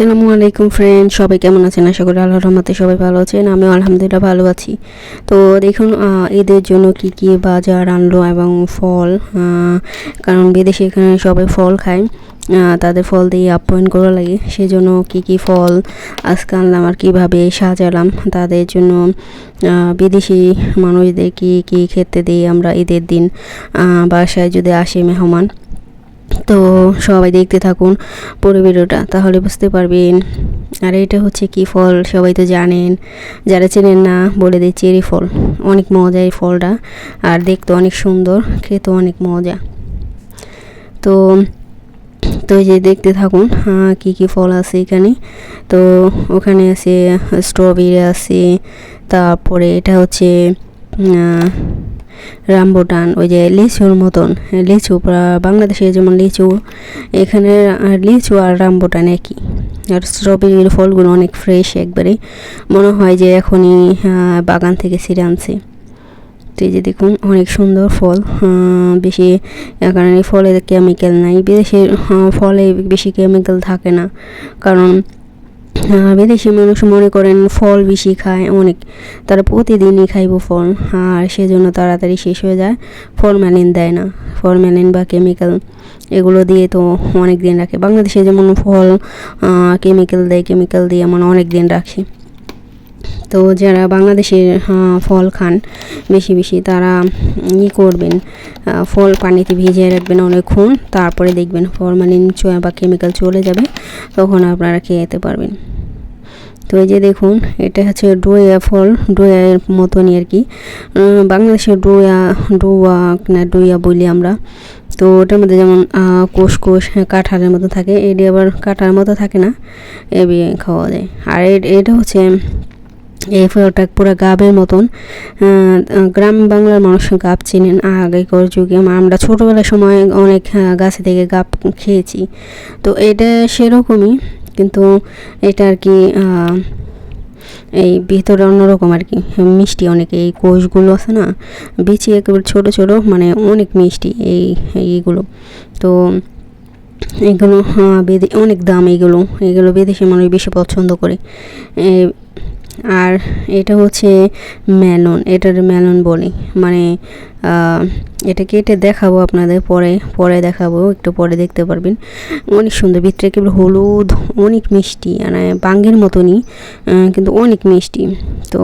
আসসালামু আলাইকুম ফ্রেন্ড সবাই কেমন আছেন? আশা করি আল্লাহর রহমতে সবাই ভালো আছেন, আমিও আলহামদুলিল্লাহ ভালো আছি। তো দেখুন ঈদের জন্য কি কি বাজার আনলো এবং ফল কারণ বিদেশে এখানে সবাই ফল খায় তাদের ফল দিয়ে আপ্যায়ন করা লাগে, সেজন্য কি কি ফল আজকে আনলাম আর কীভাবে সাজালাম, তাদের জন্য বিদেশি মানুষদের কি কি খেতে দিই আমরা ঈদের দিন বাসায় যদি আসে মেহমান তো সবাই দেখতে থাকুন পুরো ভিডিওটা, তাহলে বুঝতে পারবেন। আর এটা হচ্ছে কি ফল? সবাই তো জানেন। যারা চেনেন না, বলে দিই চেরি ফল। অনেক মজা এই ফলটা, আর দেখতে অনেক সুন্দর খেতে অনেক মজা। তো তো এই যে দেখতে থাকুন কি কি ফল আছে এখানে। তো ওখানে আছে স্ট্রবেরি আছে, তারপরে এটা হচ্ছে রামবুটান, ওই যে লিচুর মতন লিচু বাংলাদেশে যেমন লিচু, এখানে লিচু আর রামবুটান একই। আর স্ট্রবেরির ফলগুলো অনেক ফ্রেশ একবারে। মনে হয় যে এখনই বাগান থেকে ছিঁড়ে আনছে। তো এই যে দেখুন, অনেক সুন্দর ফল বেশি কারণ এই ফলে কেমিক্যাল নাই। বিদেশের ফলে বেশি কেমিক্যাল থাকে না। কারণ বিদেশি মানুষ মনে করেন ফল বেশি খায়, অনেক। তারা প্রতিদিনই খাইব ফল, আর সেজন্য তাড়াতাড়ি শেষ হয়ে যায়। ফরম্যালিন দেয় না ফরম্যালিন বা কেমিক্যাল এগুলো দিয়ে তো অনেক দিন রাখে। বাংলাদেশে যেমন ফল কেমিক্যাল দেয়, কেমিক্যাল দিয়ে মানে অনেক দিন রাখে। তো যারা বাংলাদেশের ফল খান বেশি বেশি তারা ই করবেন ফল পানিতে ভিজিয়ে রাখবেন অনেকক্ষণ তারপরে দেখবেন ফরমালিন চোয়া বা কেমিক্যাল চলে যাবে তখন আপনারা খেয়ে যেতে পারবেন। তো এই যে দেখুন এটা হচ্ছে ডোয়া ফল ডোয়ার মতনই আর কি। উম, বাংলাদেশের ডোয়া ডোয়া না ডোয়া বলি আমরা। তো ওটার মধ্যে যেমন কোষ কোষ হ্যাঁ, কাঁঠালের মতো থাকে এটি আবার কাঁঠার মতো থাকে না এবি খাওয়া যায়। আর এটা হচ্ছে এই ফলটা পুরো গাবের মতন গ্রাম বাংলার মানুষ গাব চেনেন আগেকার যুগে। আমরা ছোটোবেলার সময় অনেক গাছে থেকে গাব খেয়েছি। তো এটা সেরকমই, কিন্তু এটা আর কি এই ভিতরে অন্যরকম আর কি। মিষ্টি অনেক, এই কোষগুলো আছে না, বিচি একেবারে ছোট ছোট মানে অনেক মিষ্টি এই, এইগুলো। তো এগুলো অনেক দাম এগুলো। এগুলো বিদেশি মানুষ বেশি পছন্দ করে। আর এটা হচ্ছে মেলন এটার মেলন বলে। মানে এটা কেটে দেখাবো আপনাদের পরে পরে দেখাবো, একটু পরে দেখতে পারবেন। অনেক সুন্দর, ভিতরে কেবল হলুদ, অনেক মিষ্টি মানে বাঙ্গের মতনই কিন্তু অনেক মিষ্টি। তো,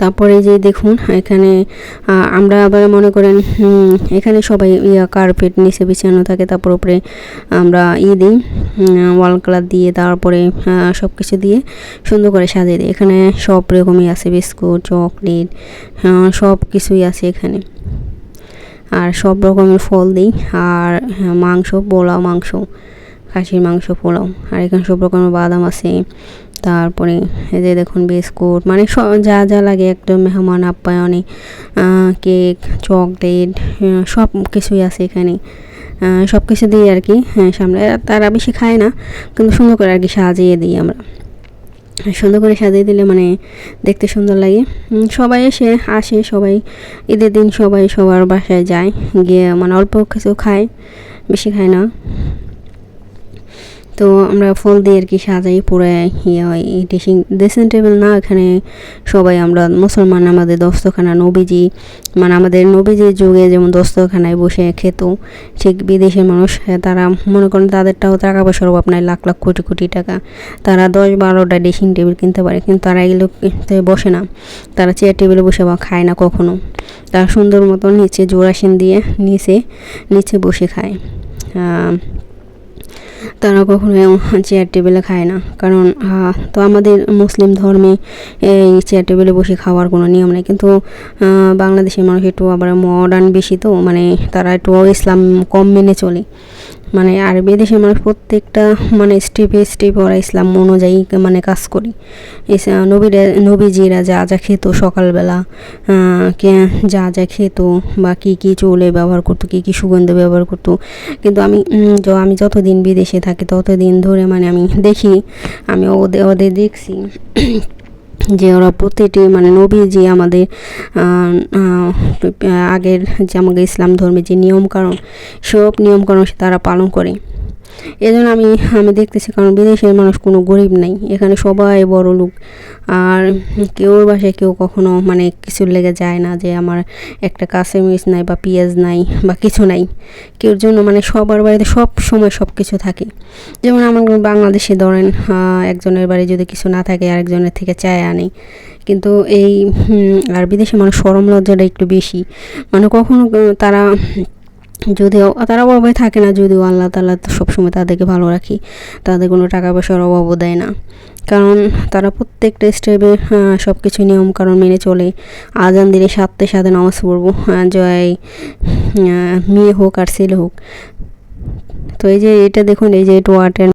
তারপরে যে দেখুন, এখানে আমরা আবার মনে করেন এখানে সবাই ইয়া কার্পেট নিচে বিছানো থাকে, তারপর উপরে আমরা ই দিই। ওয়াল কালার দিয়ে তারপরে সব কিছু দিয়ে সুন্দর করে সাজিয়ে দিই এখানে সব রকমই আছে বিস্কুট চকলেট সব কিছুই আছে এখানে। আর সব রকমের ফল দিই। আর হ্যাঁ, মাংস পোলাও মাংস খাসির মাংস পোলাও। আর এখানে সব রকমের বাদাম আছে। তারপরে এই যে দেখুন বিস্কুট মানে সব যা যা লাগে একদম মেহমান আপ্যায়নে কেক চকলেট সব কিছুই আছে এখানে। সব কিছু দিই আর কি হ্যাঁ সামনে তারা বেশি খায় না, কিন্তু সুন্দর করে আর কি সাজিয়ে দিই আমরা। সুন্দর করে সাজিয়ে দিলে মানে দেখতে সুন্দর লাগে। সবাই এসে আসে, সবাই ঈদের দিন সবাই সবার বাসায় যায়, গিয়ে মানে অল্প কিছু খায়, বেশি খায় না। তো আমরা ফল দিয়ে আর কি সাজাই পুরো ইয়ে হয় ড্রেসিং। ড্রেসিং টেবিল না এখানে সবাই আমরা মুসলমান আমাদের দস্তখানা নবীজি। মানে আমাদের নবীজির যুগে যেমন দস্তখানায় বসে খেত ঠিক বিদেশের মানুষ হ্যাঁ, তারা মনে করেন তাদেরটাও টাকা পয়সার অভাব নাই লাখ লাখ কোটি কোটি টাকা। তারা দশ বারোটা ড্রেসিং টেবিল কিনতে পারে কিন্তু তারা এগুলো বসে না। তারা চেয়ার টেবিলে বসে বা খায় না কখনো। তারা সুন্দর মতো নিচে জোড়াসিন দিয়ে নিচে নিচে বসে খায়। তারা কখনো চেয়ার টেবিলে খায় না। কারণ তো আমাদের মুসলিম ধর্মে এই চেয়ার টেবিলে বসে খাওয়ার কোনো নিয়ম নেই। কিন্তু বাংলাদেশের মানুষ একটু আবার মডার্ন বেশি তো মানে তারা একটু ইসলাম কম মেনে চলে। মানে আর বিদেশের মানুষ প্রত্যেকটা মানে স্টেপে স্টেপ ওরা ইসলাম অনুযায়ী মানে কাজ করি। নবীরা, নবীজিরা যা যা খেত সকালবেলা কে, যা যা খেত বা কী কী চুলে ব্যবহার করতো, কী কী সুগন্ধ ব্যবহার করতো। কিন্তু আমি আমি যতদিন বিদেশে থাকি ততদিন ধরে মানে আমি দেখি আমি ওদের ওদের দেখছি যে ওরা প্রতিটি মানে নবী যে আমাদের আগের যে আমাকে ইসলাম ধর্মের যে নিয়মকানুন, সব নিয়মকানুন তারা পালন করে। এই জন্য আমি আমি দেখতেছি কারণ বিদেশের মানুষ কোনো গরিব নাই। এখানে সবাই বড় লোক। আর কেউর বাসায় কেউ কখনো মানে কিছুর লেগে যায় না যে আমার একটা কাঁচামরিচ নাই বা পেঁয়াজ নাই বা কিছু নাই। কেউর জন্য মানে সবার বাড়িতে সব সময় সব কিছু থাকে। যেমন আমার বাংলাদেশে ধরেন একজনের বাড়ি যদি কিছু না থাকে, আরেকজনের থেকে চায় আনে। কিন্তু এই আর বিদেশে মানুষ সরম লজ্জাটা একটু বেশি। মানে কখনো তারা যদিও তারা অভাবে থাকে না, যদিও আল্লাহ তালা সবসময় তাদেরকে ভালো রাখি, তাদের কোনো টাকা পয়সার অভাবও দেয় না। কারণ তারা প্রত্যেকটা স্টেপে সব কিছু নিয়ম কারণ মেনে চলে। আজান দিলে সাথে সাথে নামাজ পড়ব জয় মেয়ে হোক আর ছেলে হোক। তো এই যে এটা দেখুন, এই যে টোয়াটের